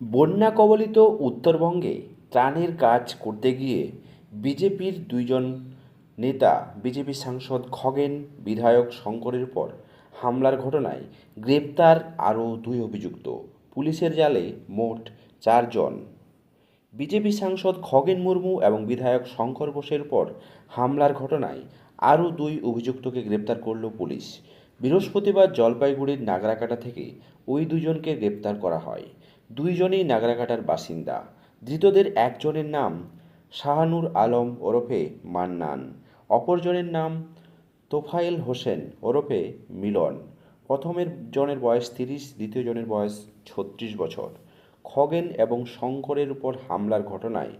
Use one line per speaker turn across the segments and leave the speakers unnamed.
বন্যা কবলিত উত্তরবঙ্গে ত্রাণের কাজ করতে গিয়ে বিজেপির দুইজন নেতা, বিজেপি সাংসদ খগেন, বিধায়ক শঙ্করের পর হামলার ঘটনায় গ্রেপ্তার আরও দুই অভিযুক্ত। পুলিশের জালে মোট চারজন। বিজেপি সাংসদ খগেন মুর্মু এবং বিধায়ক শঙ্কর বোসের পর হামলার ঘটনায় আরও দুই অভিযুক্তকে গ্রেপ্তার করল পুলিশ। বৃহস্পতিবার জলপাইগুড়ির নাগরাকাটা থেকে ওই দুজনকে গ্রেপ্তার করা হয়। দুইজনেই নাগরাকাটার বাসিন্দা। ধৃতদের একজনের নাম শাহানুর আলম ওরফে মান্নান, অপরজনের নাম তোফায়েল হোসেন ওরফে মিলন। প্রথমের জনের বয়স তিরিশ, দ্বিতীয় জনের বয়স ছত্রিশ বছর। খগেন এবং শঙ্করের উপর হামলার ঘটনায়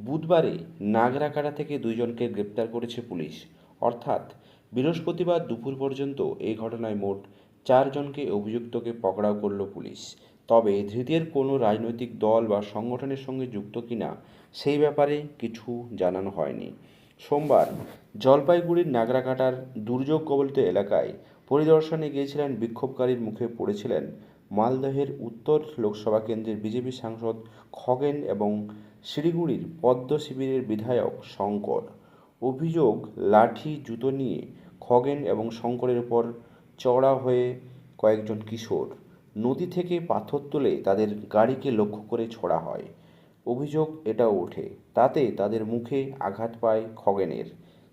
বুধবারে নাগরাকাটা থেকে দুইজনকে গ্রেপ্তার করেছে পুলিশ। অর্থাৎ বৃহস্পতিবার দুপুর পর্যন্ত এই ঘটনায় মোট চারজনকে অভিযুক্তকে পকড়াও করল পুলিশ। তবে ধৃতের কোনো রাজনৈতিক দল বা সংগঠনের সঙ্গে যুক্ত কিনা সেই ব্যাপারে কিছু জানানো হয়নি। সোমবার জলপাইগুড়ির নাগরাকাটার দুর্যোগ কবলিত এলাকায় পরিদর্শনে গিয়েছিলেন বিক্ষোভকারীর মুখে পড়েছিলেন মালদহের উত্তর লোকসভা কেন্দ্রের বিজেপি সাংসদ খগেন এবং শিলিগুড়ির পদ্ম শিবিরের বিধায়ক শঙ্কর। অভিযোগ, লাঠি, জুতো নিয়ে খগেন এবং শঙ্করের উপর চড়া হয়ে কয়েকজন কিশোর। নদী থেকে পাথর তুলে তাদের গাড়িকে লক্ষ্য করে ছোড়া হয়। অভিযোগ এটাও ওঠে, তাতে তাদের মুখে আঘাত পায় খগেনের।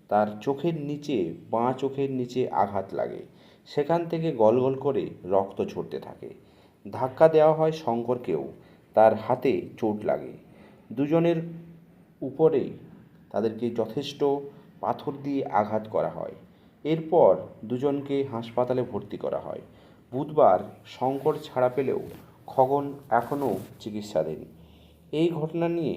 তার চোখের নিচে, বাঁ চোখের নিচে আঘাত লাগে। সেখান থেকে গলগল করে রক্ত ঝরতে থাকে। ধাক্কা দেওয়া হয় শঙ্করকেও। তার হাতে চোট লাগে। দুজনের উপরে তাদেরকে যথেষ্ট পাথর দিয়ে আঘাত করা হয়। এরপর দুজনকে হাসপাতালে ভর্তি করা হয়। বুধবার শঙ্কর ছাড়া পেলেও খগন এখনও চিকিৎসাধীন এই ঘটনা নিয়ে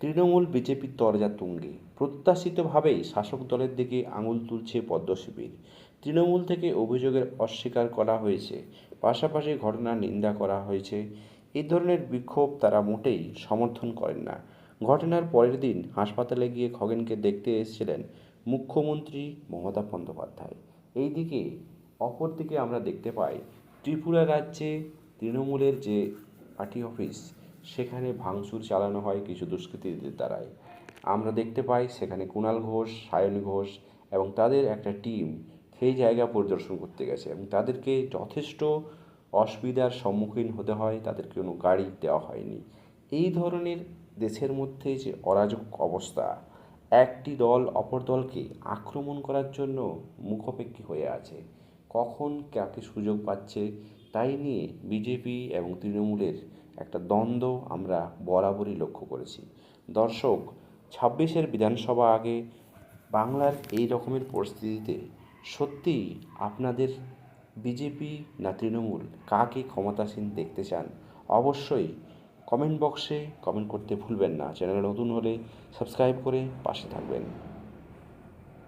তৃণমূল বিজেপির দরজা তুঙ্গে। প্রত্যাশিতভাবেই শাসক দলের দিকে আঙুল তুলছে পদ্মশিবির তৃণমূল থেকে অভিযোগের অস্বীকার করা হয়েছে। পাশাপাশি ঘটনার নিন্দা করা হয়েছে। এই ধরনের বিক্ষোভ তারা মোটেই সমর্থন করেন না। ঘটনার পরের দিন হাসপাতালে গিয়ে খগেনকে দেখতে এসেছিলেন মুখ্যমন্ত্রী মমতা বন্দ্যোপাধ্যায়। এইদিকে অপরদিকে আমরা দেখতে পাই ত্রিপুরা রাজ্যে তৃণমূলের যে পার্টি অফিস, সেখানে ভাঙচুর চালানো হয় কিছু দুষ্কৃতীদের দ্বারাই। আমরা দেখতে পাই সেখানে কুণাল ঘোষ, সায়ন ঘোষ এবং তাদের একটা টিম সেই জায়গা পরিদর্শন করতে গেছে এবং তাদেরকে যথেষ্ট অসুবিধার সম্মুখীন হতে হয়, তাদেরকে কোনো গাড়ি দেওয়া হয়নি। এই ধরনের দেশের মধ্যে যে অরাজক অবস্থা, একটি দল অপর দলকে আক্রমণ করার জন্য মুখোপেক্ষী হয়ে আছে। কখন কাকে সুযোগ পাচ্ছে তাই নিয়ে বিজেপি এবং তৃণমূলের একটা দ্বন্দ্ব আমরা বরাবরই লক্ষ্য করেছি। দর্শক, ছাব্বিশের বিধানসভা আগে বাংলার এই রকমের পরিস্থিতিতে সত্যিই আপনাদের বিজেপি না তৃণমূল কাকে ক্ষমতাসীন দেখতে চান অবশ্যই কমেন্ট বক্সে কমেন্ট করতে ভুলবেন না। চ্যানেলে নতুন হলে সাবস্ক্রাইব করে পাশে থাকবেন।